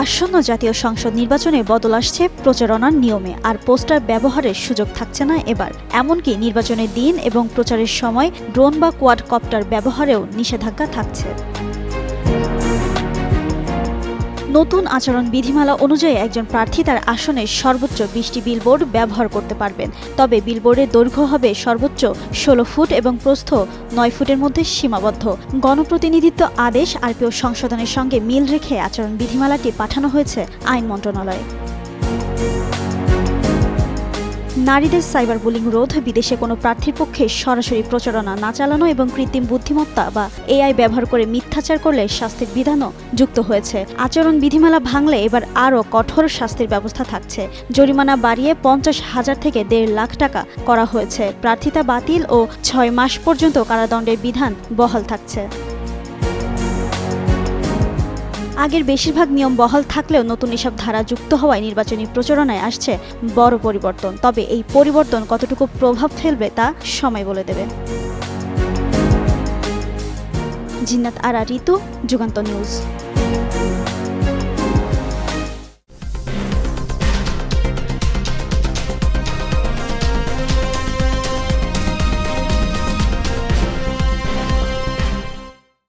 আসন্ন জাতীয় সংসদ নির্বাচনে বদল আসছে প্রচারণার নিয়মে, আর পোস্টার ব্যবহারের সুযোগ থাকছে না এবার। এমনকি নির্বাচনের দিন এবং প্রচারের সময় ড্রোন বা কোয়াড কপ্টার ব্যবহারেও নিষেধাজ্ঞা থাকছে। নতুন আচরণ বিধিমালা অনুযায়ী একজন প্রার্থী তার আসনে সর্বোচ্চ বিশটি বিলবোর্ড ব্যবহার করতে পারবেন। তবে বিলবোর্ডের দৈর্ঘ্য হবে সর্বোচ্চ ষোলো ফুট এবং প্রস্থ নয় ফুটের মধ্যে সীমাবদ্ধ। গণপ্রতিনিধিত্ব আদেশ আরপিও সংশোধনের সঙ্গে মিল রেখে আচরণ বিধিমালাটি পাঠানো হয়েছে আইন মন্ত্রণালয়ে। নারীদের সাইবার বুলিং রোধ, বিদেশে কোনো প্রার্থীর পক্ষে সরাসরি প্রচারণা না চালানো এবং কৃত্রিম বুদ্ধিমত্তা বা এআই ব্যবহার করে মিথ্যাচার করলে শাস্তির বিধানও যুক্ত হয়েছে। আচরণ বিধিমালা ভাঙলে এবার আরও কঠোর শাস্তির ব্যবস্থা থাকছে। জরিমানা বাড়িয়ে পঞ্চাশ হাজার থেকে দেড় লাখ টাকা করা হয়েছে। প্রার্থিতা বাতিল ও ছয় মাস পর্যন্ত কারাদণ্ডের বিধান বহাল থাকছে। আগের বেশিরভাগ নিয়ম বহাল থাকলেও নতুন এসব ধারা যুক্ত হওয়ায় নির্বাচনী প্রচারণায় আসছে বড় পরিবর্তন। তবে এই পরিবর্তন কতটুকু প্রভাব ফেলবে তা সময় বলে দেবে। জিন্নাত আরা, ঋতু, যুগান্ত নিউজ।